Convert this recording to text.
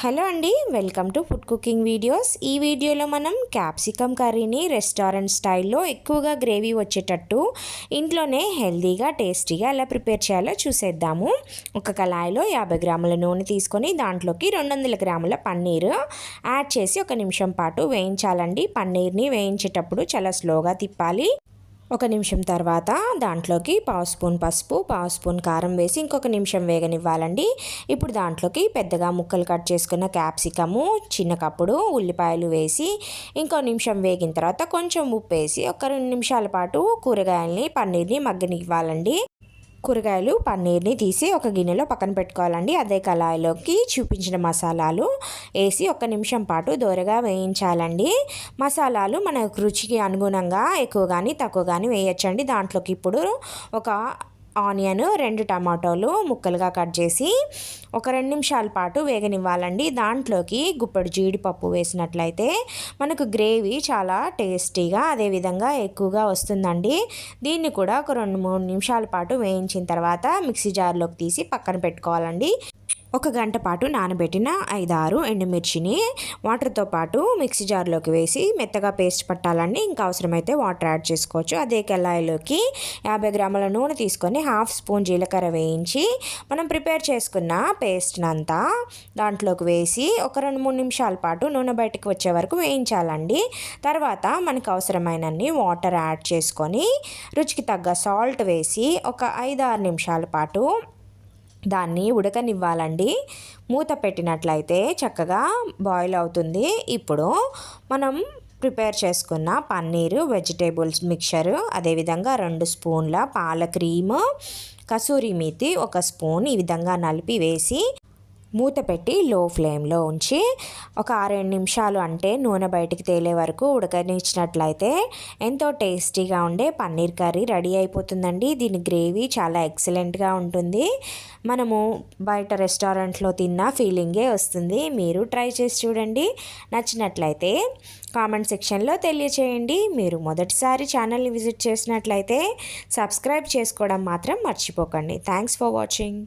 Hello అండి welcome to food cooking videos. ఈ వీడియోలో మనం క్యాప్సికమ్ కర్రీని రెస్టారెంట్ స్టైల్లో ఎక్కువగా గ్రేవీ వచ్చేటట్టు ఇంట్లోనే హెల్దీగా టేస్టీగా ఎలా ప్రిపేర్ చేయాలో చూసేద్దాము. ఒక కళాయిలో యాభై గ్రాముల నూనె తీసుకొని దాంట్లోకి రెండు వందల గ్రాముల పన్నీర్ యాడ్ చేసి ఒక నిమిషం పాటు వేయించాలండి. పన్నీర్ని వేయించేటప్పుడు చాలా స్లోగా తిప్పాలి. ఒక నిమిషం తర్వాత దాంట్లోకి పావు స్పూన్ పసుపు పావు స్పూన్ కారం వేసి ఇంకొక నిమిషం వేగనివ్వాలండి. ఇప్పుడు దాంట్లోకి పెద్దగా ముక్కలు కట్ చేసుకున్న క్యాప్సికము చిన్న కప్పుడు ఉల్లిపాయలు వేసి ఇంకో నిమిషం వేగిన తర్వాత కొంచెం ఉప్పు వేసి ఒక రెండు నిమిషాల పాటు కూరగాయల్ని పన్నీర్ని మగ్గనివ్వాలండి. కూరగాయలు పన్నీర్ని తీసి ఒక గిన్నెలో పక్కన పెట్టుకోవాలండి. అదే కళాయిలోకి చూపించిన మసాలాలు వేసి ఒక నిమిషం పాటు దోరగా వేయించాలండి. మసాలాలు మన రుచికి అనుగుణంగా ఎక్కువ కానీ తక్కువ కానీ వేయచ్చండి. దాంట్లోకి ఇప్పుడు ఒక ఆనియన్ రెండు టమాటోలు ముక్కలుగా కట్ చేసి ఒక రెండు నిమిషాల పాటు వేగనివ్వాలండి. దాంట్లోకి గుప్పడి జీడిపప్పు వేసినట్లయితే మనకు గ్రేవీ చాలా టేస్టీగా అదేవిధంగా ఎక్కువగా వస్తుందండి. దీన్ని కూడా ఒక రెండు మూడు నిమిషాల పాటు వేయించిన తర్వాత మిక్సీ జార్లోకి తీసి పక్కన పెట్టుకోవాలండి. ఒక గంట పాటు నానబెట్టిన ఐదారు ఎండుమిర్చిని వాటర్తో పాటు మిక్సీ జార్లోకి వేసి మెత్తగా పేస్ట్ పట్టాలండి. ఇంకా అవసరమైతే వాటర్ యాడ్ చేసుకోవచ్చు. అదే కళాయిలోకి యాభై గ్రాముల నూనె తీసుకొని హాఫ్ స్పూన్ జీలకర్ర వేయించి మనం ప్రిపేర్ చేసుకున్న పేస్ట్ని అంతా దాంట్లోకి వేసి ఒక రెండు మూడు నిమిషాల పాటు నూనె బయటకు వచ్చే వరకు వేయించాలండి. తర్వాత మనకు అవసరమైనన్ని వాటర్ యాడ్ చేసుకొని రుచికి తగ్గ సాల్ట్ వేసి ఒక ఐదు ఆరు నిమిషాల పాటు దాన్ని ఉడకనివ్వాలండి. మూత పెట్టినట్లయితే చక్కగా బాయిల్ అవుతుంది. ఇప్పుడు మనం ప్రిపేర్ చేసుకున్న పన్నీరు వెజిటేబుల్స్ మిక్చరు అదేవిధంగా రెండు స్పూన్ల పాల క్రీము కసూరి మీతి ఒక స్పూన్ ఈ విధంగా నలిపి వేసి మూత పెట్టి లో ఫ్లేమ్లో ఉంచి ఒక ఆరేడు నిమిషాలు అంటే నూనె బయటికి తేలే వరకు ఉడకనిచ్చినట్లయితే ఎంతో టేస్టీగా ఉండే పన్నీర్ కర్రీ రెడీ అయిపోతుందండి. దీని గ్రేవీ చాలా ఎక్సలెంట్గా ఉంటుంది. మనము బయట రెస్టారెంట్లో తిన్న ఫీలింగే వస్తుంది. మీరు ట్రై చేసి చూడండి. నచ్చినట్లయితే కామెంట్ సెక్షన్లో తెలియచేయండి. మీరు మొదటిసారి ఛానల్ని విజిట్ చేసినట్లయితే సబ్స్క్రైబ్ చేసుకోవడం మాత్రం మర్చిపోకండి. Thanks for watching.